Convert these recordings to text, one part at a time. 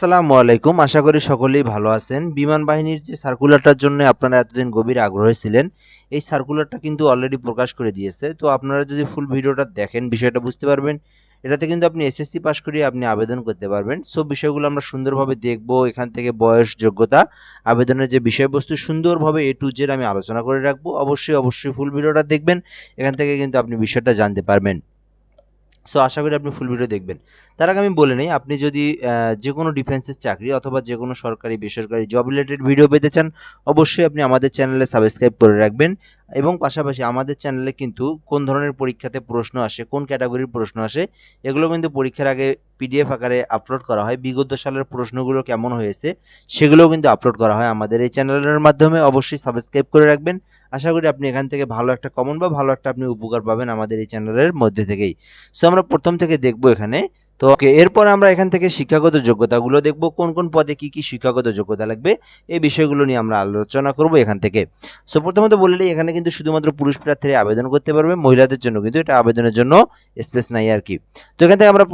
আসসালামু আলাইকুম। আশা করি সকলেই ভালো আছেন। বিমান বাহিনীর যে সার্কুলারটার জন্য আপনারা এতদিন গভীর আগ্রহী ছিলেন, এই সার্কুলারটা কিন্তু অলরেডি প্রকাশ করে দিয়েছে। তো আপনারা যদি ফুল ভিডিওটা দেখেন, বিষয়টা বুঝতে পারবেন। এটাতে কিন্তু আপনি এসএসসি পাস করিয়ে আপনি আবেদন করতে পারবেন। সব বিষয়গুলো আমরা সুন্দরভাবে দেখব। এখান থেকে বয়স, যোগ্যতা, আবেদনের যে বিষয়বস্তু, সুন্দরভাবে এ টু জেড আমি আলোচনা করে রাখব। অবশ্যই অবশ্যই ফুল ভিডিওটা দেখবেন। এখান থেকে কিন্তু আপনি বিষয়টা জানতে পারবেন। সো আশা করি আপনি ফুল ভিডিও দেখবেন। তার আগে আমি বলে নিই, আপনি যদি যে কোনো ডিফেন্সের চাকরি অথবা যে কোনো সরকারি, বেসরকারি জব রিলেটেড ভিডিও পেতে চান, অবশ্যই আপনি আমাদের চ্যানেলে সাবস্ক্রাইব করে রাখবেন। এবং পাশাপাশি আমাদের চ্যানেলে কিন্তু কোন ধরনের পরীক্ষাতে প্রশ্ন আসে, কোন ক্যাটাগরির প্রশ্ন আসে, এগুলো কিন্তু পরীক্ষার আগে পিডিএফ আকারে আপলোড করা হয়। বিগত সালের প্রশ্নগুলো কেমন হয়েছে, সেগুলোও কিন্তু আপলোড করা হয় আমাদের এই চ্যানেলের মাধ্যমে। অবশ্যই সাবস্ক্রাইব করে রাখবেন। আশা করি আপনি এখান থেকে ভালো একটা কমন বা ভালো একটা আপনি উপকার পাবেন আমাদের এই চ্যানেলের মধ্যে থেকেই। সো আমরা প্রথম থেকে দেখব এখানে তো ওকে এরপর আমরা এখান থেকে শিক্ষাগত যোগ্যতাগুলো দেখব কোন কোন পদে কি কি শিক্ষাগত যোগ্যতা লাগবে এই বিষয়গুলো নিয়ে আমরা আলোচনা করব এখান থেকে। সো প্রথমত বলে নিই, এখানে কিন্তু শুধুমাত্র পুরুষ প্রার্থীরা আবেদন করতে পারবে মহিলাদের জন্য কিন্তু এটা আবেদনের জন্য স্পেস নাই আর কি। তো এখান থেকে আমরা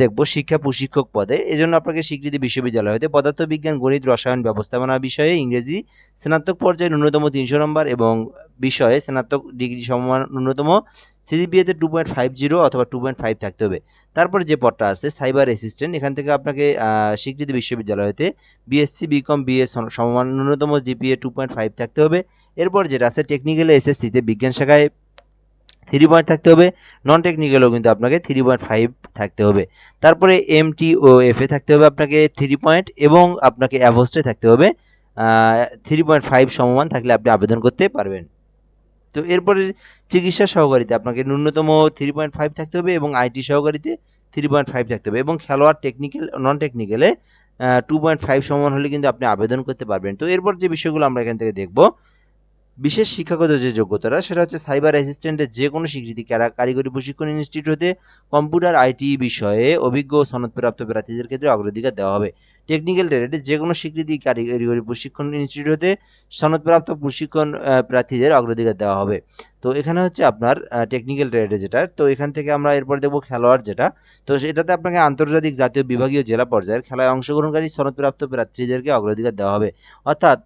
দেখব শিক্ষা প্রশিক্ষক পদে এজন্য আপনাকে স্বীকৃতি বিশ্ববিদ্যালয় হতে পদার্থবিজ্ঞান গণিত রসায়ন ব্যবস্থাপনা বিষয়ে ইংরেজি স্নাতক পর্যায়ে ন্যূনতম তিনশো নম্বর এবং বিষয়ে স্নাতক ডিগ্রি সমান ন্যূনতম সিজিপিএতে টু পয়েন্ট ফাইভ জিরো অথবা টু পয়েন্ট ফাইভ থাকতে হবে। তারপর যে পদটা আছে সাইবার অ্যাসিস্ট্যান্ট এখান থেকে আপনাকে স্বীকৃতি বিশ্ববিদ্যালয় হতে বিএসসি বিকম বিএ সমান ন্যূনতম জিপিএ টু পয়েন্ট ফাইভ থাকতে হবে। এরপর যেটা আছে টেকনিক্যাল এসএসসিতে বিজ্ঞান শাখায় থ্রি পয়েন্ট থাকতে হবে। নন টেকনিক্যালও কিন্তু আপনাকে থ্রি পয়েন্ট ফাইভ থাকতে হবে। তারপরে এম টি ও এফ থাকতে হবে আপনাকে থ্রি পয়েন্ট এবং আপনাকে অ্যাভোস্টে থাকতে হবে। থ্রি পয়েন্ট ফাইভ সমমান থাকলে আপনি আবেদন করতে পারবেন। তো এরপরে চিকিৎসা সহকারীতে আপনাকে ন্যূনতম থ্রি পয়েন্ট ফাইভ থাকতে হবে এবং আইটি সহকারীতে থ্রি পয়েন্ট ফাইভ থাকতে হবে এবং খেলোয়াড় টেকনিক্যাল নন টেকনিক্যালে টু পয়েন্ট ফাইভ সমান হলে কিন্তু আপনি আবেদন করতে পারবেন। তো এরপর যে বিষয়গুলো আমরা এখান থেকে দেখব, বিশেষ শিক্ষাগত যে যোগ্যতাটা, সেটা হচ্ছে সাইবার অ্যাসিস্ট্যান্টের যে কোনো স্বীকৃতি, কারা- কারিগরি প্রশিক্ষণ ইনস্টিটিউট হতে কম্পিউটার আইটি বিষয়ে অভিজ্ঞ সনদপ্রাপ্ত প্রার্থীদের ক্ষেত্রে অগ্রাধিকার দেওয়া হবে। টেকনিক্যাল ট্রেডে যে কোনো স্বীকৃতি কারিগরি প্রশিক্ষণ ইনস্টিটিউট হতে সনদপ্রাপ্ত প্রশিক্ষণ প্রার্থীদের অগ্রাধিকার দেওয়া হবে। তো এখানে হচ্ছে আপনার টেকনিক্যাল ট্রেডে যেটা। তো এখান থেকে আমরা এরপর দেখব খেলোয়াড় যেটা। তো এটাতে আপনাকে আন্তর্জাতিক জাতীয় বিভাগীয় জেলা পর্যায়ের খেলায় অংশগ্রহণকারী সনদপ্রাপ্ত প্রার্থীদেরকে অগ্রাধিকার দেওয়া হবে। অর্থাৎ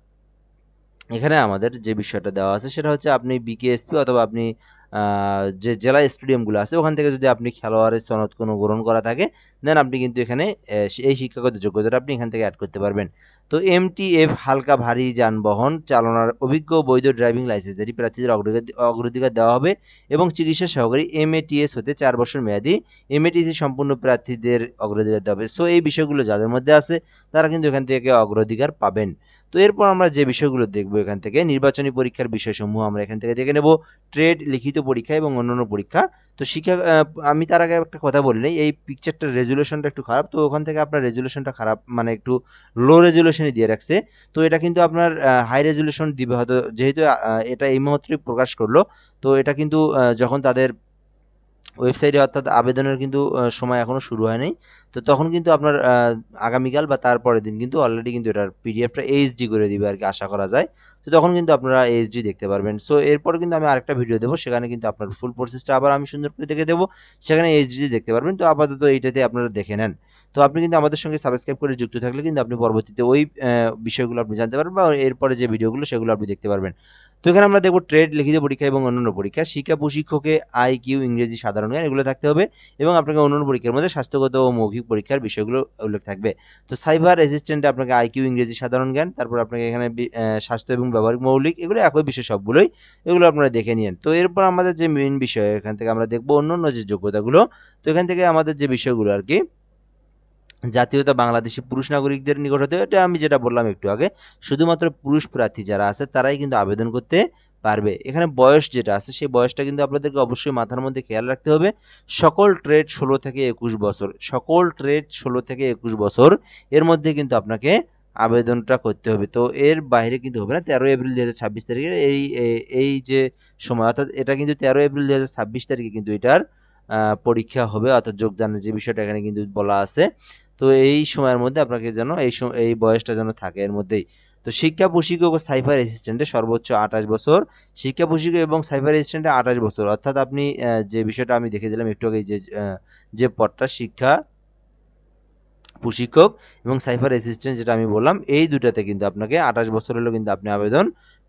এখানে আমাদের যে বিষয়টা দেওয়া আছে সেটা হচ্ছে আপনি বিকেএসপি অথবা আপনি যে জেলা স্টেডিয়ামগুলো আছে, ওখান থেকে যদি আপনি খেলোয়াড়ের সনদ কোনো গ্রহণ করা থাকে দেন আপনি কিন্তু এখানে এই শিক্ষাগত যোগ্যতাটা আপনি এখান থেকে অ্যাড করতে পারবেন। তো এমটিএফ হালকা ভারী যানবাহন চালনার অভিজ্ঞ বৈধ ড্রাইভিং লাইসেন্সধারী প্রার্থীদের অগ্রাধিকার দেওয়া হবে এবং চিকিৎসা সহকারী এমএটিএস হতে চার বছর মেয়াদী এমএটিসি সম্পূর্ণ প্রার্থীদের অগ্রাধিকার দেওয়া হবে। সো এই বিষয়গুলো যাদের মধ্যে আছে, তারা কিন্তু এখান থেকে অগ্রাধিকার পাবেন। তো এরপর আমরা যে বিষয়গুলো দেখব এখান থেকে, নির্বাচনী পরীক্ষার বিষয়সমূহ আমরা এখান থেকে দেখে নেব ট্রেড লিখিত পরীক্ষা এবং অন্যান্য পরীক্ষা। তো শিক্ষা আমি তার আগে একটা কথা বলি এই পিকচারটার রেজুলেশনটা একটু খারাপ, তো ওখান থেকে আপনার রেজুলেশনটা খারাপ মানে একটু লো রেজুলেশনই দিয়ে রাখছে। তো এটা কিন্তু আপনার হাই রেজুলেশন দিবে হয়তো, যেহেতু এটা এই মুহূর্তে প্রকাশ করল, তো এটা কিন্তু যখন তাদের ওয়েবসাইটে অর্থাৎ আবেদনের কিন্তু সময় এখনও শুরু হয়নি। তো তখন কিন্তু আপনার আগামীকাল বা তারপরের দিন কিন্তু অলরেডি কিন্তু এটার পিডিএফটা এইচডি করে দিবে আর কি আশা করা যায়। তো তখন কিন্তু আপনারা এইচডি দেখতে পারবেন। সো এরপর কিন্তু আমি আরেকটা ভিডিও দেবো সেখানে কিন্তু আপনার ফুল প্রসেসটা আবার আমি সুন্দর করে দেখে দেবো। সেখানে এইচডি দেখতে পারবেন। তো আপাতত এইটাতে আপনারা দেখে নেন। তো আপনি কিন্তু আমাদের সঙ্গে সাবস্ক্রাইব করে যুক্ত থাকলে কিন্তু আপনি পরবর্তীতে ওই বিষয়গুলো আপনি জানতে পারবেন বা এরপরে যে ভিডিওগুলো সেগুলো আপনি দেখতে পারবেন। তো এখানে আমরা দেখব ট্রেড লিখিত পরীক্ষা এবং অন্যান্য পরীক্ষা। শিক্ষা প্রশিক্ষকে আই কিউ ইংরেজি সাধারণ জ্ঞান এগুলো থাকতে হবে এবং আপনাকে অন্যান্য পরীক্ষার মধ্যে স্বাস্থ্যগত ও মৌখিক পরীক্ষার বিষয়গুলো উল্লেখ থাকবে। তো সাইবার অ্যাসিস্ট্যান্টে আপনাকে আইকিউ ইংরেজি সাধারণ জ্ঞান, তারপর আপনাকে এখানে স্বাস্থ্য এবং ব্যবহারিক মৌলিক এগুলো একই বিষয় সবগুলোই, এগুলো আপনারা দেখে নিন। তো এরপর আমাদের যে মেইন বিষয়, এখান থেকে আমরা দেখব অন্য অন্য যে যোগ্যতাগুলো, তো এখান থেকে আমাদের যে বিষয়গুলো আর কি জাতীয়তা বাংলাদেশি পুরুষ নাগরিকদের নিকট হতে এটা আমি যেটা বললাম একটু আগে, শুধুমাত্র পুরুষ প্রার্থী যারা আছে, তারাই কিন্তু আবেদন করতে পারবে। এখানে বয়স যেটা আছে, সেই বয়সটা কিন্তু আপনাদেরকে অবশ্যই মাথার মধ্যে খেয়াল রাখতে হবে। সকল ট্রেড ষোলো থেকে একুশ বছর, সকল ট্রেড ষোলো থেকে একুশ বছর, এর মধ্যে কিন্তু আপনাকে আবেদনটা করতে হবে। তো এর বাইরে কিন্তু হবে না তেরো এপ্রিল দু হাজার ছাব্বিশ তারিখে এই এই- এই যে সময়, অর্থাৎ এটা কিন্তু তেরো এপ্রিল দু হাজার ছাব্বিশ তারিখে কিন্তু এটার পরীক্ষা হবে। অর্থাৎ যোগদানের যে বিষয়টা এখানে কিন্তু বলা আছে। তো এই সময়ের মধ্যে আপনাকে যেন এই এই বয়সটা যেন থাকে। এর মধ্যেই তো শিক্ষা প্রশিক্ষক ও সাইফার অ্যাসিস্ট্যান্টে সর্বোচ্চ আঠাশ বছর, শিক্ষা প্রশিক্ষক এবং সাইফার অ্যাসিস্ট্যান্টে আঠাশ বছর। অর্থাৎ আপনি যে বিষয়টা আমি দেখে দিলাম একটু আগে যে যে পদটা শিক্ষা প্রশিক্ষক এবং সাইফার অ্যাসিস্ট্যান্ট যেটা আমি বললাম, এই দুটাতে কিন্তু আপনাকে আঠাশ বছর হলেও কিন্তু আপনি আবেদন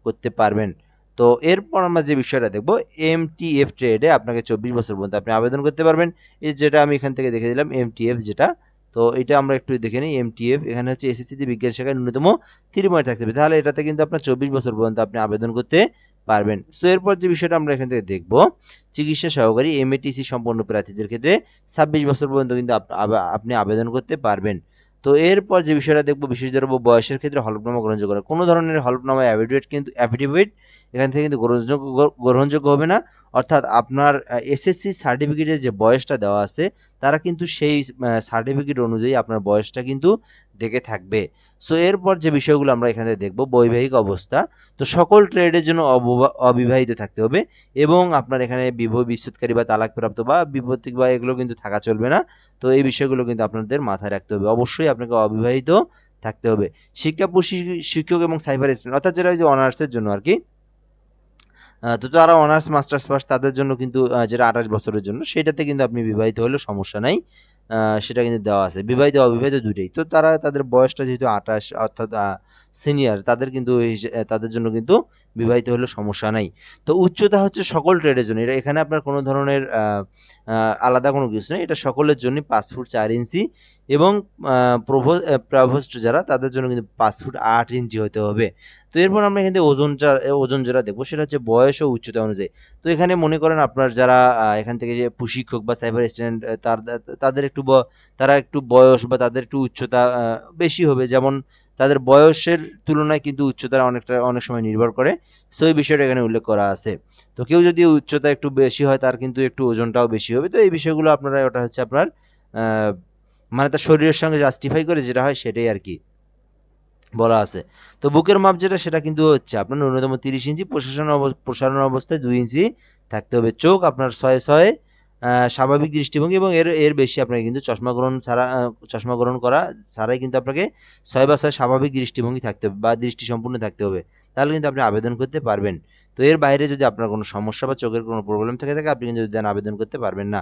করতে পারবেন। তো এরপর আমরা যে বিষয়টা দেখব এমটিএফ ট্রেডে আপনাকে চব্বিশ বছর পর্যন্ত আপনি আবেদন করতে পারবেন। এই যেটা আমি এখান থেকে দেখে দিলাম এম টি এফ যেটা তো এটা আমরা একটু দেখে নিই এমটিএফ এখানে হচ্ছে এসএসসিতে বিজ্ঞান শাখায় ন্যূনতম থ্রি পয়েন্ট থাকতে হবে। তাহলে এটাতে কিন্তু আপনার চব্বিশ বছর পর্যন্ত আপনি আবেদন করতে পারবেন। সো এরপর যে বিষয়টা আমরা এখান থেকে দেখব, চিকিৎসা সহকারী এমএটিসি সম্পন্ন প্রার্থীদের ক্ষেত্রে ছাব্বিশ বছর পর্যন্ত কিন্তু আপ- আপনি আবেদন করতে পারবেন। তো এরপর যে বিষয়টা দেখব, বিশেষ দ্রব্য বয়সের ক্ষেত্রে হলফনামা গ্রহণযোগ্য করা কোনো ধরনের হলফনামা অ্যাফিডেভিট কিন্তু অ্যাফিডেভিট এখান থেকে কিন্তু গ্রহণযোগ্য গ্রহণযোগ্য হবে না। অর্থাৎ আপনার এসএসসি সার্টিফিকেটের যে বয়সটা দেওয়া আছে, তারা কিন্তু সেই সার্টিফিকেট অনুযায়ী আপনার বয়সটা কিন্তু দেখে থাকবে। সো এরপর যে বিষয়গুলো আমরা এখানে দেখব, বৈবাহিক অবস্থা, তো সকল ট্রেডের জন্য অববা- অবিবাহিত থাকতে হবে এবং আপনার এখানে বিবাহ বিচ্ছেদকারী বা তালাকপ্রাপ্ত বা বিপত্তিক বা এগুলো কিন্তু থাকা চলবে না। তো এই বিষয়গুলো কিন্তু আপনাদের মাথায় রাখতে হবে। অবশ্যই আপনাকে অবিবাহিত থাকতে হবে। শিক্ষা শিক্ষক এবং সাইবার স্টুডেন্ট অর্থাৎ যেটা যে অনার্সের জন্য আর কি তো তারা অনার্স মাস্টার্স পাস তাদের জন্য কিন্তু যেটা আঠাশ বছরের জন্য, সেটাতে কিন্তু আপনি বিবাহিত হলেও সমস্যা নাই। সেটা কিন্তু দেওয়া আছে। বিবাহিত অবিবাহিত দুটোই তো তারা তাদের বয়সটা যেহেতু আঠাশ অর্থাৎ সিনিয়র তাদের কিন্তু তাদের জন্য কিন্তু বিবাহিত হলে সমস্যা নাই। তো উচ্চতা হচ্ছে সকল ট্রেডের জন্য। এটা এখানে আপনার কোনো ধরনের আলাদা কোনো কিছু নেই। এটা সকলের জন্য পাঁচ ফুট চার ইঞ্চি এবং প্রভো প্রভোস্ট যারা, তাদের জন্য কিন্তু পাঁচ ফুট আট ইঞ্চি হতে হবে। তো এরপর আমরা থেকে ওজনটা ওজন যারা দেখব, সেটা হচ্ছে বয়স ও উচ্চতা অনুযায়ী। তো এখানে মনে করেন আপনার যারা এখান থেকে যে প্রশিক্ষক বা সাইবার স্টুডেন্ট তার তাদের একটু তারা একটু বয়স বা তাদের একটু উচ্চতা বেশি হবে। যেমন তাদের বয়সের তুলনায় কিন্তু উচ্চতা অনেকটা, অনেক সময় নির্ভর করে। সো এই বিষয়টা এখানে উল্লেখ করা আছে। তো কেউ যদি উচ্চতা একটু বেশি হয়, তার কিন্তু একটু ওজনটাও বেশি হবে। তো এই বিষয়গুলো আপনারা, ওটা হচ্ছে আপনার মানে তার শরীরের সঙ্গে জাস্টিফাই করে যেটা হয় সেটাই আর কি বলা আছে। তো বুকের মাপ যেটা, সেটা কিন্তু হচ্ছে আপনার ন্যূনতম তিরিশ ইঞ্চি, প্রশাসন প্রসারণ অবস্থায় দুই ইঞ্চি থাকতে হবে। চোখ আপনার ছয় ছয় স্বাভাবিক দৃষ্টিভঙ্গি এবং এর এর বেশি আপনাকে কিন্তু চশমা গ্রহণ ছাড়া চশমা গ্রহণ করা ছাড়াই কিন্তু আপনাকে ছয় বা ছয় স্বাভাবিক দৃষ্টিভঙ্গি থাকতে হবে বা দৃষ্টি সম্পূর্ণ থাকতে হবে। তাহলে কিন্তু আপনি আবেদন করতে পারবেন। তো এর বাইরে যদি আপনার কোনো সমস্যা বা চোখের কোনো প্রবলেম থেকে, থাকে, আপনি কিন্তু দেন আবেদন করতে পারবেন না।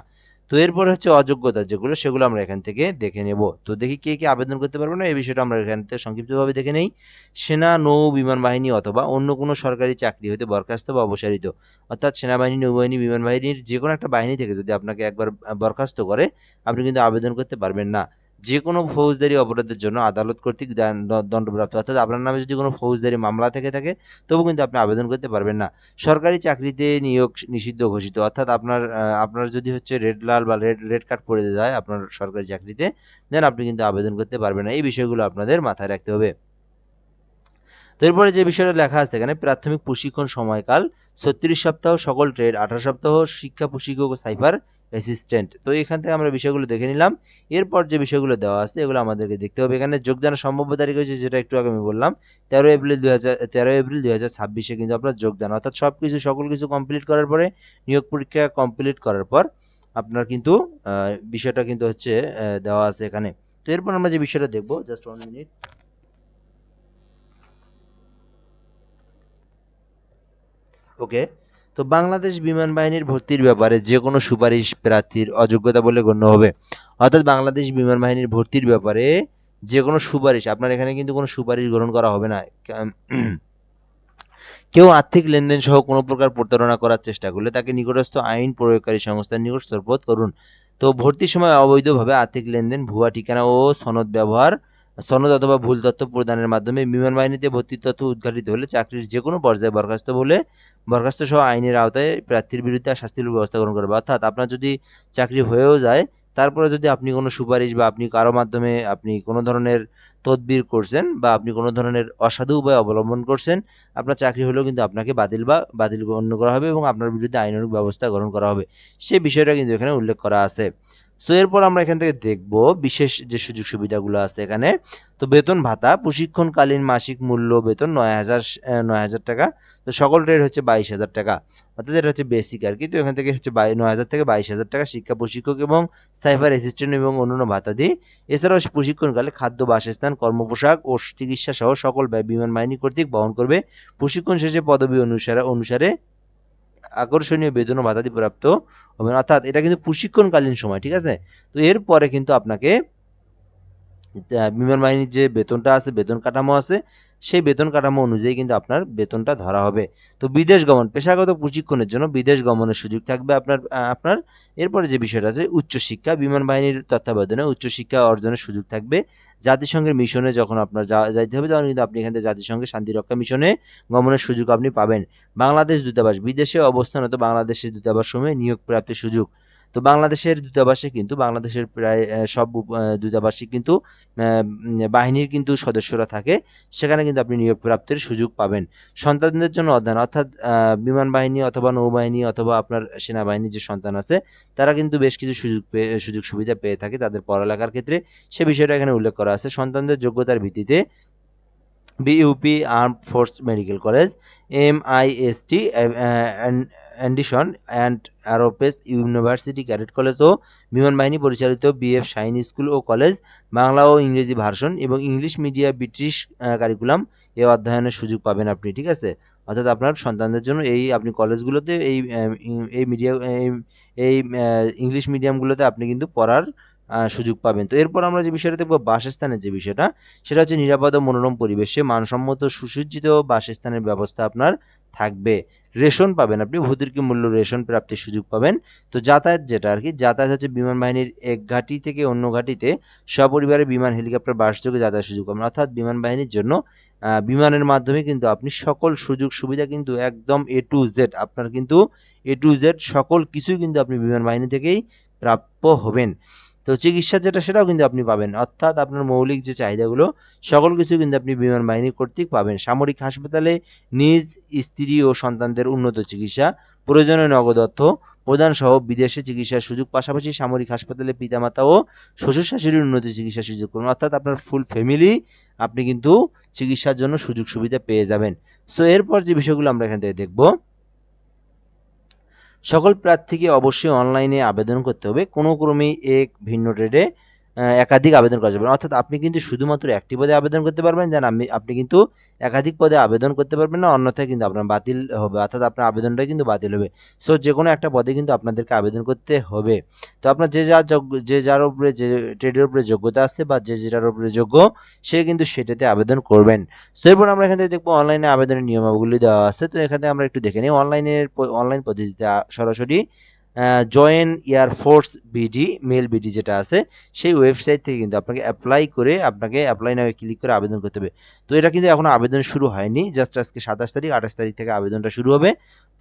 তো এরপর হচ্ছে অযোগ্যতা যেগুলো, সেগুলো আমরা এখান থেকে দেখে নেব। তো দেখি কে কে আবেদন করতে পারবে না, এই বিষয়টা আমরা এখান থেকে সংক্ষিপ্তভাবে দেখে নেই। সেনা, নৌ বিমান বাহিনী অথবা অন্য কোনো সরকারি চাকরি হতে বরখাস্ত বা অবসারিত অর্থাৎ সেনাবাহিনী, নৌবাহিনী বিমান বাহিনীর যে কোনো একটা বাহিনী থেকে যদি আপনাকে একবার বরখাস্ত করে, আপনি কিন্তু আবেদন করতে পারবেন না। যে কোনো ফৌজদারি অপরাধের জন্য আদালত কর্তৃক দণ্ডপ্রাপ্ত। অর্থাৎ আপনার নামে যদি কোনো ফৌজদারি মামলা থেকে থাকে, তবু কিন্তু আপনি আবেদন করতে পারবেন না। সরকারি চাকরিতে নিয়োগ নিষিদ্ধ ঘোষিত। অর্থাৎ আপনার আপনার যদি হচ্ছে রেড লাল বা রেড রেড কার্ড পড়ে যায় আপনার সরকারি চাকরিতে দেন আপনি কিন্তু আবেদন করতে পারবেন না। এই বিষয়গুলো আপনাদের মাথায় রাখতে হবে। তো এরপরে যে বিষয়টা লেখা আছে এখানে, প্রাথমিক প্রশিক্ষণ সময়কাল ছত্রিশ সপ্তাহ, সকল ট্রেড আঠারো সপ্তাহ, শিক্ষা প্রশিক্ষক ও সাইফার অ্যাসিস্ট্যান্ট তো এখান থেকে আমরা বিষয়গুলো দেখে নিলাম। এরপর যে বিষয়গুলো দেওয়া আছে, এগুলো আমাদেরকে দেখতে হবে। এখানে যোগদানের সম্ভাব্য তারিখ হচ্ছে যেটা একটু আগে আমি বললাম। তেরো এপ্রিল দু হাজার তেরো এপ্রিল দু হাজার ছাব্বিশে কিন্তু আপনার যোগদান। অর্থাৎ সব কিছু সকল কিছু কমপ্লিট করার পরে, নিয়োগ পরীক্ষা কমপ্লিট করার পর আপনার কিন্তু বিষয়টা কিন্তু হচ্ছে দেওয়া আছে এখানে। তো এরপর আমরা যে বিষয়টা দেখব জাস্ট ওয়ান মিনিট ওকে তো বাংলাদেশ বিমান বাহিনীর ভর্তির ব্যাপারে যে কোনো সুপারিশ প্রার্থীর অযোগ্যতা বলে গণ্য হবে। অর্থাৎ বাংলাদেশ বিমান বাহিনীর ভর্তির ব্যাপারে যে কোনো সুপারিশ, আপনার এখানে কিন্তু কোনো সুপারিশ গ্রহণ করা হবে না। কেউ আর্থিক লেনদেন সহ কোনো প্রকার প্রতারণা করার চেষ্টা করলে তাকে নিকটস্থ আইন প্রয়োগকারী সংস্থার নিকট সরপত করুন। তো ভর্তির সময় অবৈধভাবে আর্থিক লেনদেন, ভুয়া ঠিকানা ও সনদ ব্যবহার সনদ অথবা ভুল তথ্য প্রদানের মাধ্যমে বিমান বাহিনীতে ভর্তির তথ্য উদ্ঘাটিত হলে চাকরির যে কোনো পর্যায়ে বরখাস্ত বলে বরখাস্ত সহ আইনের আওতায় প্রার্থীর বিরুদ্ধে শাস্তির ব্যবস্থা গ্রহণ করবে অর্থাৎ আপনার যদি চাকরি হয়েও যায়, তারপরে যদি আপনি কোনো সুপারিশ বা আপনি কারও মাধ্যমে আপনি কোনো ধরনের তদবির করছেন বা আপনি কোনো ধরনের অসাধু উপায় অবলম্বন করছেন, আপনার চাকরি হলেও কিন্তু আপনাকে বাতিল বা বাতিল গণ্য করা হবে এবং আপনার বিরুদ্ধে আইনানুগ ব্যবস্থা গ্রহণ করা হবে। সেই বিষয়টা কিন্তু এখানে উল্লেখ করা আছে। সো এরপর আমরা এখান থেকে দেখব বিশেষ যে সুযোগ সুবিধাগুলো আছে এখানে। তো, বেতন ভাতা, প্রশিক্ষণকালীন মাসিক মূল্য বেতন নয় হাজার নয় হাজার টাকা। তো, সকল ট্রেড হচ্ছে বাইশ হাজার টাকা। অর্থাৎ এটা হচ্ছে বেসিক আর কি। তো, এখান থেকে হচ্ছে বাই- নয় হাজার থেকে বাইশ হাজার টাকা শিক্ষা প্রশিক্ষক এবং সাইবার অ্যাসিস্ট্যান্ট এবং অন্যান্য ভাতা দিয়ে। এছাড়াও প্রশিক্ষণকালে খাদ্য, বাসস্থান, কর্মপোশাক ও চিকিৎসা সহ সকল ব্যয় বিমান বাহিনী কর্তৃক বহন করবে। প্রশিক্ষণ শেষে পদবি অনুসারে অনুসারে আকর্ষণীয় বেতন ও ভাতাদি প্রাপ্ত হবেন অর্থাৎ এটা কিন্তু প্রশিক্ষণকালীন সময় ঠিক আছে? তো এরপরে কিন্তু আপনাকে বিমান বাহিনীর যে বেতনটা আছে, বেতন কাঠামো আছে, সেই বেতন কাঠামো অনুযায়ী কিন্তু আপনার বেতনটা ধরা হবে। তো বিদেশ গমন, পেশাগত প্রশিক্ষণের জন্য বিদেশ গমনের সুযোগ থাকবে আপনার আপনার। এরপরে যে বিষয়টা আছে উচ্চশিক্ষা, বিমান বাহিনীর তত্ত্বাবধানে উচ্চশিক্ষা অর্জনের সুযোগ থাকবে। জাতিসংঘের মিশনে যখন আপনার যাইতে হবে তখন কিন্তু আপনি এখান থেকে জাতিসংঘের শান্তিরক্ষা মিশনে গমনের সুযোগ আপনি পাবেন। বাংলাদেশ দূতাবাস, বিদেশে অবস্থানরত বাংলাদেশের দূতাবাসসমূহে নিয়োগ প্রাপ্তির সুযোগ। তো বাংলাদেশের দূতাবাসে কিন্তু বাংলাদেশের প্রায় সব আ কিন্তু বাহিনীর কিন্তু সদস্যরা থাকে। সেখানে কিন্তু আপনি নিয়োগ প্রাপ্তির সুযোগ পাবেন। সন্তানদের জন্য অধ্যয়ন অর্থাৎ বিমান বাহিনী অথবা নৌবাহিনী অথবা আপনার সেনাবাহিনীর যে সন্তান আছে, তারা কিন্তু বেশ কিছু সুযোগ সুযোগ সুবিধা পেয়ে থাকে তাদের পড়ালেখার ক্ষেত্রে। সে বিষয়টা এখানে উল্লেখ করা আছে। সন্তানদের যোগ্যতার ভিত্তিতে BUP arm force medical college, M MIST uh an অ্যান্ডিশন and aerospace university cadet college ও বিমান বাহিনী পরিচালিত বিএফ শাহীন স্কুল ও কলেজ, বাংলা ও ইংরেজি ভার্সন এবং ইংলিশ মিডিয়া ব্রিটিশ কারিকুলাম এ অধ্যয়নের সুযোগ পাবেন আপনি। ঠিক আছে? অর্থাৎ আপনার সন্তানদের জন্য এই আপনি কলেজগুলোতে এই এই মিডিয়া এই ইংলিশ মিডিয়ামগুলোতে আপনি কিন্তু পড়ার সুযোগ পাবেন। তো এরপর আমরা যে বিষয়টা দেখব বাসস্থানের যে বিষয়টা, সেটা হচ্ছে নিরাপদ ও মনোরম পরিবেশে মানসম্মত সুসজ্জিত বাসস্থানের ব্যবস্থা আপনার থাকবে। রেশন পাবেন আপনি ভূতুর্কি মূল্য রেশন প্রাপ্তির সুযোগ পাবেন। তো যাতায়াত যেটা আর কি যাতায়াত হচ্ছে বিমান বাহিনীর এক ঘাঁটি থেকে অন্য ঘাঁটিতে সপরিবারে বিমান, হেলিকপ্টার, বাসযোগে যাতায়াত সুযোগ পাবেন। অর্থাৎ বিমান বাহিনীর জন্য বিমানের মাধ্যমে কিন্তু আপনি সকল সুযোগ সুবিধা কিন্তু একদম এ টু জেড আপনার কিন্তু এ টু জেড সকল কিছুই কিন্তু আপনি বিমান বাহিনী থেকেই প্রাপ্য হবেন। তো চিকিৎসা যেটা সেটাও কিন্তু আপনি পাবেন। অর্থাৎ আপনার মৌলিক যে চাহিদাগুলো সকল কিছু কিন্তু আপনি বিমান বাহিনী কর্তৃক পাবেন। সামরিক হাসপাতালে নিজ, স্ত্রী ও সন্তানদের উন্নত চিকিৎসা, প্রয়োজনীয় নগদ অর্থ প্রদানসহ বিদেশে চিকিৎসার সুযোগ পাশাপাশি সামরিক হাসপাতালে পিতামাতা ও শ্বশুর-শাশুড়ির উন্নত চিকিৎসার সুযোগ পাবেন। অর্থাৎ আপনার ফুল ফ্যামিলি আপনি কিন্তু চিকিৎসার জন্য সুযোগ সুবিধা পেয়ে যাবেন। সো এরপর যে বিষয়গুলো আমরা এখান থেকে দেখব সকল প্রার্থীকে অবশ্যই অনলাইনে আবেদন করতে হবে। কোনো ক্রমেই এক ভিন্ন ট্রেডে একাধিক আবেদন করা যাবে অর্থাৎ আপনি কিন্তু শুধুমাত্র একটি পদে আবেদন করতে পারবেন, দেন আমি আপনি কিন্তু একাধিক পদে আবেদন করতে পারবেন না। অন্যথায় কিন্তু আপনার বাতিল হবে। অর্থাৎ আপনার আবেদনটাই কিন্তু বাতিল হবে। সো যে কোনো একটা পদে কিন্তু আপনাদেরকে আবেদন করতে হবে। তো আপনার যে যোগ্য যে যার উপরে যে ট্রেডের উপরে যোগ্যতা আছে বা যে যেটার উপরে যোগ্য, সে কিন্তু সেটাতে আবেদন করবেন। সো এরপর আমরা এখান থেকে দেখব অনলাইনে আবেদনের নিয়মাবলী দেওয়া আছে। তো এখানে আমরা একটু দেখে নিই। অনলাইনের অনলাইন পদ্ধতিতে সরাসরি join air force BD, mail BD যেটা আছে, সেই ওয়েবসাইট থেকে কিন্তু আপনাকে এপ্লাই করে আপনাকে নাও এ ক্লিক করে আবেদন করতে হবে। তো এটা কিন্তু এখনও আবেদন শুরু হয়নি। জাস্ট আজকে ২৭ তারিখ, ২৮ তারিখ থেকে আবেদনটা শুরু হবে।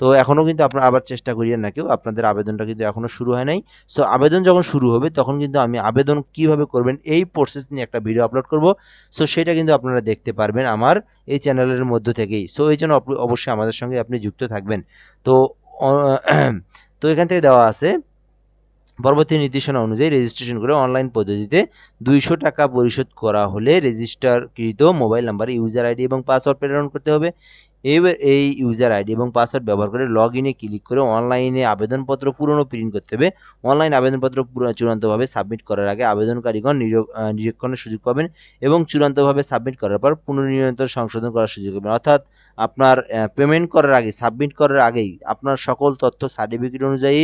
তো এখনও কিন্তু আপনারা আবার চেষ্টা করিয়েন না কেউ। আপনাদের আবেদনটা কিন্তু এখনও শুরু হয় নাই। সো আবেদন যখন শুরু হবে তখন কিন্তু আমি আবেদন কীভাবে করবেন এই প্রসেস নিয়ে একটা ভিডিও আপলোড করব। সো সেটা কিন্তু আপনারা দেখতে পারবেন আমার এই চ্যানেলের মধ্য থেকেই। সো এইজন্য অপ অবশ্যই আমাদের সঙ্গে আপনি যুক্ত থাকবেন। তো তো এখান থেকে দেওয়া আছে, পরবর্তী নির্দেশনা অনুযায়ী রেজিস্ট্রেশন করে অনলাইন পদ্ধতিতে ৳২০০ পরিশোধ করা হলে রেজিস্টারকৃত মোবাইল নাম্বারে ইউজার আইডি এবং পাসওয়ার্ড প্রেরণ করতে হবে। এবার এই ইউজার আইডি এবং পাসওয়ার্ড ব্যবহার করে লগ ইনে ক্লিক করে অনলাইনে আবেদনপত্র পূরণ ও প্রিন্ট করতে হবে। অনলাইন আবেদনপত্র চূড়ান্তভাবে সাবমিট করার আগে আবেদনকারীগণ নিরীক্ষণের সুযোগ পাবেন এবং চূড়ান্তভাবে সাবমিট করার পর পুনর্নিয়ন্ত্রণ সংশোধন করার সুযোগ পাবেন। অর্থাৎ আপনার পেমেন্ট করার আগে, সাবমিট করার আগেই আপনার সকল তথ্য সার্টিফিকেট অনুযায়ী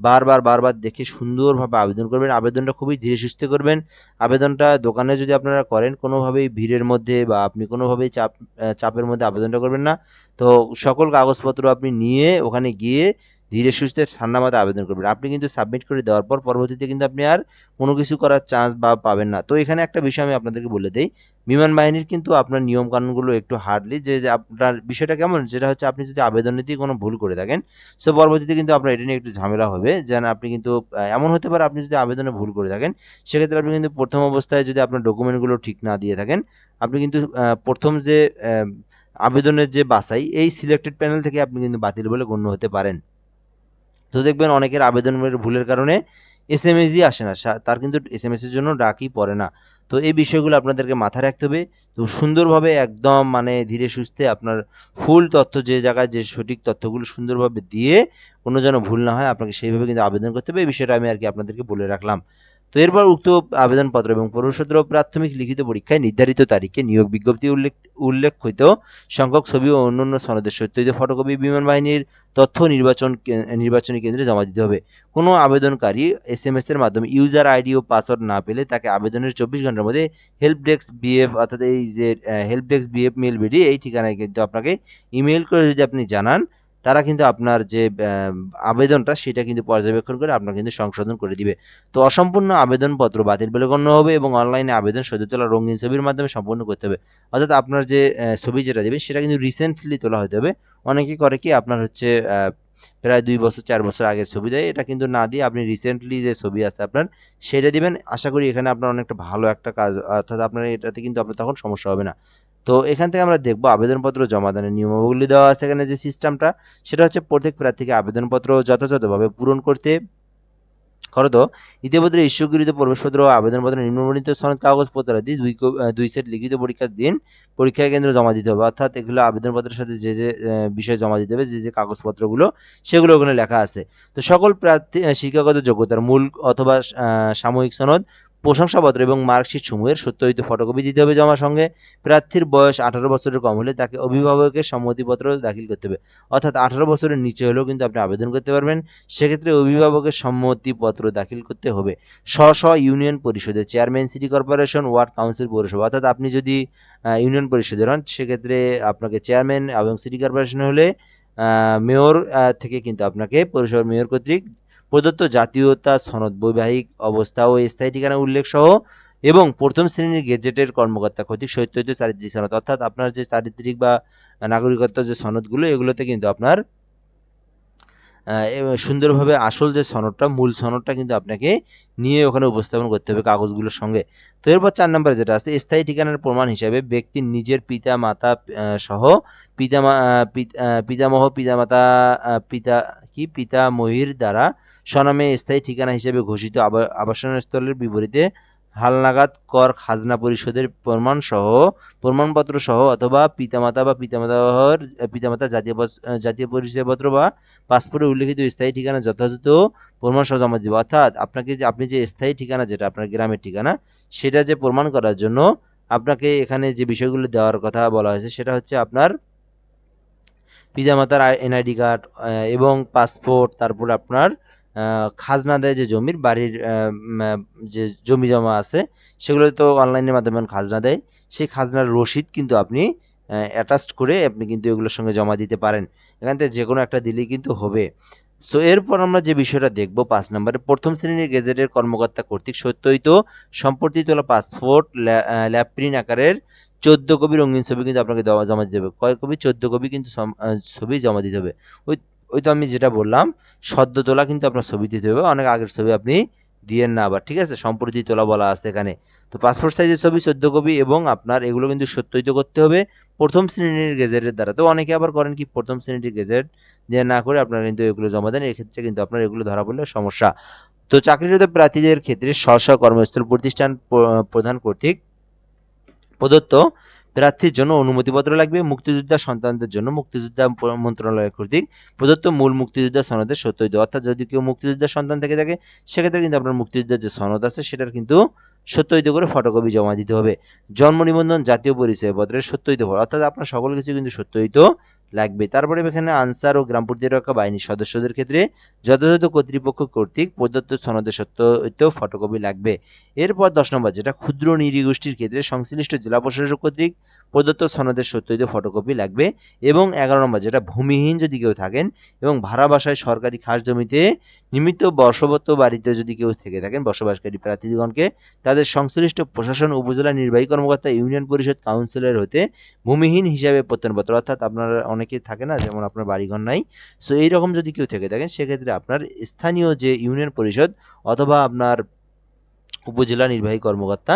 বারবার, বারবার দেখে সুন্দরভাবে আবেদন করবেন। আবেদনটা খুবই ধীরে সুস্থে করবেন। আবেদনটা দোকানে যদি আপনারা করেন কোনোভাবেই ভিড়ের মধ্যে বা আপনি কোনোভাবেই চাপ চাপের মধ্যে আবেদনটা করবেন না। তো সকল কাগজপত্র আপনি নিয়ে ওখানে গিয়ে ধীরে সুস্থে ঠান্ডা মাথায় আবেদন করবেন। আপনি কিন্তু সাবমিট করে দেওয়ার পর পরবর্তীতে কিন্তু আপনি আর কোনো কিছু করার চান্স বা পাবেন না। তো এখানে একটা বিষয় আমি আপনাদেরকে বলে দিই বিমান বাহিনীর কিন্তু আপনার নিয়মকানুনগুলো একটু হার্ডলি যে, আপনার বিষয়টা কেমন? যেটা হচ্ছে আপনি যদি আবেদন নিতেই কোনো ভুল করে থাকেন, সো পরবর্তীতে কিন্তু আপনার এটা নিয়ে একটু ঝামেলা হবে। যেন আপনি কিন্তু এমন হতে পারে আপনি যদি আবেদনে ভুল করে থাকেন, সেক্ষেত্রে আপনি কিন্তু প্রথম অবস্থায় যদি আপনার ডকুমেন্টগুলো ঠিক না দিয়ে থাকেন, আপনি কিন্তু প্রথম যে আবেদনের যে বাছাই, এই সিলেক্টেড প্যানেল থেকে আপনি কিন্তু বাতিল বলে গণ্য হতে পারেন। তো দেখবেন অনেকের আবেদন ভুলের কারণে এস এম এসই আসে না। তার কিন্তু এস এম এসের জন্য ডাকই পড়ে না। তো এই বিষয়গুলো আপনাদেরকে মাথায় রাখতে হবে। তো সুন্দরভাবে একদম মানে ধীরে সুস্থে আপনার ফুল তথ্য যে জায়গায় যে সঠিক তথ্যগুলো সুন্দরভাবে দিয়ে কোনো যেন ভুল না হয়, আপনাকে সেইভাবে কিন্তু আবেদন করতে হবে। এই বিষয়টা আমি আর কি আপনাদেরকে বলে রাখলাম। তো এরপর উক্ত আবেদনপত্র এবং প্রবেশপত্র প্রাথমিক লিখিত পরীক্ষায় নির্ধারিত তারিখে নিয়োগ বিজ্ঞপ্তি উল্লেখ, উল্লেখিত সংখ্যক ছবি ও অন্যান্য সনদের সত্যায়িত ফটোকপি বিমান বাহিনীর তথ্য নির্বাচন নির্বাচনী কেন্দ্রে জমা দিতে হবে। কোনো আবেদনকারী এস এম এস এর মাধ্যমে ইউজার আইডি ও পাসওয়ার্ড না পেলে তাকে আবেদনের চব্বিশ ঘণ্টার মধ্যে হেল্প ডেস্ক বিএফ অর্থাৎ এই যে help desk BF mail BD এই ঠিকানায় কিন্তু আপনাকে ইমেল করে যদি আপনি জানান তারা কিন্তু আপনার যে আবেদনটা সেটা কিন্তু পর্যবেক্ষণ করে আপনার কিন্তু সংশোধন করে দিবে। তো অসম্পূর্ণ আবেদনপত্র বাতিল বলে গণ্য হবে এবং অনলাইনে আবেদন সদ্য তোলা রঙিন ছবির মাধ্যমে সম্পূর্ণ করতে হবে। অর্থাৎ আপনার যে ছবি যেটা দেবে সেটা কিন্তু রিসেন্টলি তোলা হতে হবে। অনেকে করে কি আপনার হচ্ছে প্রায় দুই বছর, চার বছর আগের ছবি দেয়। এটা কিন্তু না দিয়ে আপনি রিসেন্টলি যে ছবি আছে আপনার সেটা দিবেন। আশা করি এখানে আপনার অনেকটা ভালো একটা কাজ, অর্থাৎ আপনার এটাতে কিন্তু আপনার তখন সমস্যা হবে না। তো এখান থেকে আমরা দেখব আবেদনপত্র জমা দানের নিয়মাবলী দেওয়া আছে এখানে যে সিস্টেমটা, সেটা হচ্ছে প্রত্যেক প্রার্থীকে আবেদনপত্র যথাযথভাবে পূরণ করতে। করত ইতিমধ্যে ইস্যুকৃত প্রবেশপত্র ও আবেদনপত্র নিম্নবর্ণিত সনদ কাগজপত্র আদি দুই দুই সেট লিখিত পরীক্ষার দিন, পরীক্ষা কেন্দ্রে জমা দিতে হবে। অর্থাৎ এগুলো আবেদনপত্রের সাথে যে যে বিষয় জমা দিতে হবে, যে যে কাগজপত্রগুলো, সেগুলো ওখানে লেখা আছে। তো সকল প্রার্থী শিক্ষাগত যোগ্যতার মূল অথবা সাময়িক সনদ প্রশংসাপত্র এবং মার্কশিট সমূহের সত্যায়িত ফটোকপি দিতে হবে জমা সঙ্গে। প্রার্থীর বয়স আঠারো বছরের কম হলে তাকে অভিভাবকের সম্মতিপত্র দাখিল করতে হবে। অর্থাৎ আঠারো বছরের নিচে হলেও কিন্তু আপনি আবেদন করতে পারবেন। সেক্ষেত্রে অভিভাবকের সম্মতিপত্র দাখিল করতে হবে। স্ব স্ব ইউনিয়ন পরিষদের chairman, city corporation, ward council, পৌরসভা। অর্থাৎ আপনি যদি ইউনিয়ন পরিষদের হন, সেক্ষেত্রে আপনাকে চেয়ারম্যান এবং সিটি কর্পোরেশন হলে মেয়র থেকে কিন্তু আপনাকে পৌরসভার মেয়র কর্তৃক প্রদত্ত জাতীয়তা, সনদ, বৈবাহিক অবস্থা ও স্থায়ী ঠিকানা উল্লেখ সহ এবং প্রথম শ্রেণির গেজেটের কর্মকর্তা কর্তৃক সত্যায়িত চারিত্রিক সনদ। অর্থাৎ আপনার যে চারিত্রিক বা নাগরিকত্ব যে সনদগুলো, এগুলোতে কিন্তু আপনার সুন্দরভাবে আসল যে সনদটা, মূল সনদটা কিন্তু আপনাকে নিয়ে ওখানে উপস্থাপন করতে হবে কাগজগুলোর সঙ্গে। তো এরপর চার নম্বরে যেটা আছে, স্থায়ী ঠিকানার প্রমাণ হিসাবে ব্যক্তির নিজের পিতা, মাতা সহ পিতা পিতামহ, পিতামাতা পিতা, কি, পিতামহীর দ্বারা স্বনামে স্থায়ী ঠিকানা হিসেবে ঘোষিত আবা- আবাসনস্থলের বিপরীতে হালনাগাদ কর খাজনা পরিশোধের প্রমাণ সহ প্রমাণপত্র সহ অথবা পিতামাতা বা পিতামাতার, পিতামাতা জাতীয় জাতীয় পরিচয়পত্র বা পাসপোর্টে উল্লেখিত স্থায়ী ঠিকানা যথাযথ প্রমাণ সহ জমা দিব। অর্থাৎ আপনাকে যে, আপনি যে স্থায়ী ঠিকানা যেটা আপনার গ্রামের ঠিকানা, সেটা যে প্রমাণ করার জন্য আপনাকে এখানে যে বিষয়গুলো দেওয়ার কথা বলা হয়েছে, সেটা হচ্ছে আপনার পিতামাতার এনআইডি কার্ড এবং পাসপোর্ট, তারপর আপনার খাজনা দেয় যে জমির বাড়ির যে জমি জমা আছে সেগুলো তো অনলাইনের মাধ্যমে খাজনা দেয়। সেই খাজনার রসিদ কিন্তু আপনি অ্যাটাচড করে আপনি কিন্তু এগুলোর সঙ্গে জমা দিতে পারেন। এখান থেকে যে কোনো একটা দিলেই কিন্তু হবে। সো এরপর আমরা যে বিষয়টা দেখব পাঁচ নম্বরে, প্রথম শ্রেণির গেজেটের কর্মকর্তা কর্তৃক সত্যায়িত সম্পত্তি তোলা পাসপোর্ট ল্যাব প্রিন্ট আকারের চোদ্দ কপি রঙিন ছবি কিন্তু আপনাকে জমা দিতে হবে। কয় কপি? চোদ্দ কপি কিন্তু ছবি জমা দিতে হবে। ওই ওই তো আমি যেটা বললাম, সদ্য তোলা কিন্তু আপনার ছবি দিতে হবে, অনেক আগের ছবি আপনি দিয়েন না আবার, ঠিক আছে? সম্প্রতি তোলা বলা আছে এখানে। তো পাসপোর্ট সাইজের ছবি, চোদ্দ কপি এবং আপনার এগুলো কিন্তু সত্যায়িত করতে হবে, প্রথম শ্রেণির গেজেটের দ্বারা। তো অনেকে আবার করেন কি, প্রথম শ্রেণির গেজেট দিয়ে না করে আপনারা কিন্তু এগুলো জমা দেন, এক্ষেত্রে কিন্তু আপনার এগুলো ধরা পড়লে সমস্যা। তো চাকরিরত প্রার্থীদের ক্ষেত্রে স্ব কর্মস্থল প্রতিষ্ঠান প্রধান কর্তৃক প্রদত্ত প্রার্থীর জন্য অনুমতিপত্র লাগবে। মুক্তিযোদ্ধা সন্তানদের জন্য মুক্তিযোদ্ধা মন্ত্রণালয় কর্তৃক প্রদত্ত মূল মুক্তিযোদ্ধা সনদের সত্যিত অর্থাৎ যদি কেউ মুক্তিযোদ্ধা সন্তান থেকে থাকে, সেক্ষেত্রে কিন্তু আপনার মুক্তিযোদ্ধার যে সনদ আছে, সেটার কিন্তু সত্যিত করে ফটোকপি জমা দিতে হবে। জন্ম নিবন্ধন জাতীয় পরিচয়পত্রের সত্যিত অর্থাৎ আপনার সকল কিছু কিন্তু সত্যিত লাগবে। তারপরে এখানে আনসার ও গ্রাম প্রতিরক্ষা বাহিনীর সদস্যদের ক্ষেত্রে যথাযথ কর্তৃপক্ষ কর্তৃক প্রদত্ত সনদের সত্য ফটোকপি লাগবে। এরপর দশ নম্বর, যেটা ক্ষুদ্র নৃগোষ্ঠীর ক্ষেত্রে সংশ্লিষ্ট জেলা প্রশাসক কর্তৃক প্রদত্ত সনদের সত্যিত ফটোকপি লাগবে। এবং এগারো নম্বর, যেটা ভূমিহীন যদি কেউ থাকেন এবং ভাড়া বাসায় সরকারি খাস জমিতে নিমিত্ত বর্ষবত বাড়িতে যদি কেউ থেকে থাকেন, বসবাসকারী প্রার্থীগণকে তাদের সংশ্লিষ্ট প্রশাসন উপজেলা নির্বাহী কর্মকর্তা, ইউনিয়ন পরিষদ কাউন্সিলের হতে ভূমিহীন হিসাবে প্রত্যয়নপত্র, অর্থাৎ আপনারা অনেকে থাকে না, যেমন আপনার বাড়িঘর নাই সো এইরকম যদি কেউ থেকে থাকেন, সেক্ষেত্রে আপনার স্থানীয় যে ইউনিয়ন পরিষদ অথবা আপনার উপজেলা নির্বাহী কর্মকর্তা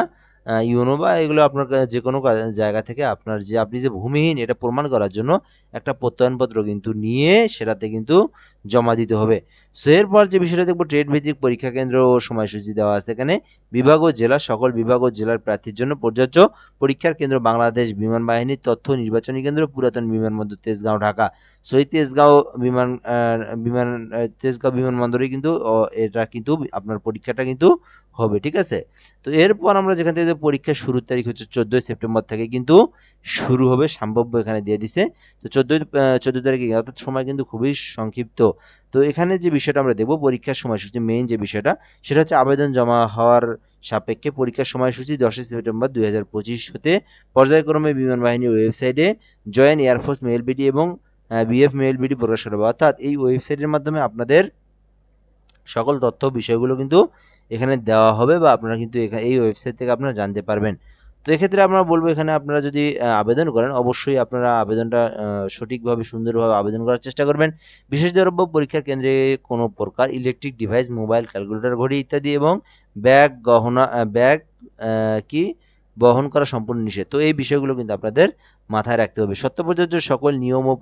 ইউনো বা এগুলো আপনার যে কোনো জায়গা থেকে আপনার যে, আপনি যে ভূমিহীন এটা প্রমাণ করার জন্য একটা প্রত্যয়নপত্র কিন্তু নিয়ে সেটাতে কিন্তু জমা দিতে হবে। সো এরপর যে বিষয়টা দেখব ট্রেড ভিত্তিক পরীক্ষা কেন্দ্র ও সময়সূচি দেওয়া আছে এখানে। বিভাগ ও জেলা, সকল বিভাগ ও জেলার প্রার্থীর জন্য প্রযোজ্য পরীক্ষার কেন্দ্র বাংলাদেশ বিমান বাহিনীর তথ্য নির্বাচনী কেন্দ্র, পুরাতন বিমানবন্দর তেজগাঁও, ঢাকা। সো এই তেজগাঁও বিমান বিমান তেজগাঁও বিমানবন্দরে কিন্তু এটা কিন্তু, আপনার পরীক্ষাটা কিন্তু হবে, ঠিক আছে? তো এরপর আমরা যেখান থেকে পরীক্ষার শুরুর তারিখ হচ্ছে চোদ্দোই সেপ্টেম্বর থেকে কিন্তু শুরু হবে, সম্ভাব্য এখানে দিয়ে দিছে। তো চোদ্দোই চোদ্দ তারিখে অর্থাৎ সময় কিন্তু খুবই সংক্ষিপ্ত। তো এখানে যে বিষয়টা আমরা দেখব, পরীক্ষার সময়সূচি মেইন যে বিষয়টা, সেটা হচ্ছে আবেদন জমা হওয়ার সাপেক্ষে পরীক্ষার সময়সূচি দশই সেপ্টেম্বর দুই হাজার পঁচিশ হতে পর্যায়ক্রমে বিমান বাহিনীর ওয়েবসাইটে join air force mail BD এবং বিএফ মেল বিডি প্রকাশ করা অর্থাৎ এই ওয়েবসাইটের মাধ্যমে আপনাদের সকল তথ্য, বিষয়গুলো কিন্তু এখানে দেওয়া হবে বা আপনারা কিন্তু এই ওয়েবসাইট থেকে আপনারা জানতে পারবেন। তো এক্ষেত্রে আমরা বলব এখানে আপনারা যদি আবেদন করেন, অবশ্যই আপনারা আবেদনটা সঠিকভাবে, সুন্দরভাবে আবেদন করার চেষ্টা করবেন। বিশেষ দ্রব্য পরীক্ষার কেন্দ্রে কোনো প্রকার ইলেকট্রিক ডিভাইস মোবাইল ক্যালকুলেটর ঘড়ি ইত্যাদি এবং ব্যাগ, গহনা ব্যাগ কি বহন করা সম্পূর্ণ নিষেধ। তো এই বিষয়গুলো কিন্তু আপনাদের মাথায় রাখতে হবে। সত্য প্রযোজ্য সকল নিয়ম ও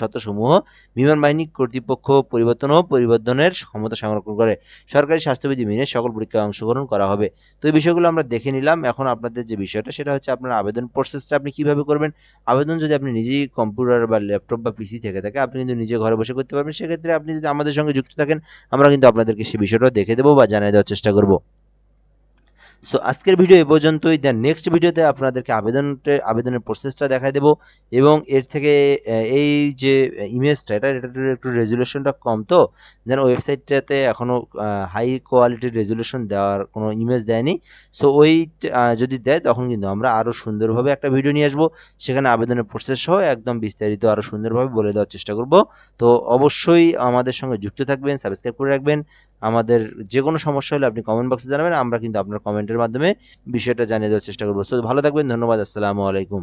শর্তসমূহ বিমান বাহিনী কর্তৃপক্ষ পরিবর্তন ও পরিবর্তনের ক্ষমতা সংরক্ষণ করে। সরকারি স্বাস্থ্যবিধি মেনে সকল পরীক্ষায় অংশগ্রহণ করা হবে। তো এই বিষয়গুলো আমরা দেখে নিলাম। এখন আপনাদের যে বিষয়টা, সেটা হচ্ছে আপনার আবেদন প্রসেসটা আপনি কীভাবে করবেন? আবেদন যদি আপনি নিজেই কম্পিউটার বা ল্যাপটপ বা পিসি থেকে থাকে, আপনি কিন্তু নিজে ঘরে বসে করতে পারবেন। সেক্ষেত্রে আপনি যদি আমাদের সঙ্গে যুক্ত থাকেন, আমরা কিন্তু আপনাদেরকে সেই বিষয়টা দেখে দেবো বা জানিয়ে দেওয়ার চেষ্টা করব। সো আজকের ভিডিও এ পর্যন্তই। দেন নেক্সট ভিডিওতে আপনাদেরকে আবেদনটা আবেদনের প্রসেসটা দেখাই দেবো। এবং এর থেকে এই যে ইমেজটা এটা এটা একটু রেজুলেশনটা কম তো? যেন ওয়েবসাইটটাতে এখনও হাই কোয়ালিটির রেজুলেশন দেওয়ার কোনো ইমেজ দেয়নি। সো ওই যদি দেয়, তখন কিন্তু আমরা আরও সুন্দরভাবে একটা ভিডিও নিয়ে আসব। সেখানে আবেদনের প্রসেস সহ একদম বিস্তারিত আরও সুন্দরভাবে বলে দেওয়ার চেষ্টা করব। তো, অবশ্যই আমাদের সঙ্গে যুক্ত থাকবেন সাবস্ক্রাইব করে রাখবেন। আমাদের যে কোনো সমস্যা হলে আপনি কমেন্ট বক্সে জানাবেন, আমরা কিন্তু আপনার কমেন্টের মাধ্যমে বিষয়টা জানিয়ে দেওয়ার চেষ্টা করব। ভালো থাকবেন, ধন্যবাদ, আসসালামু আলাইকুম।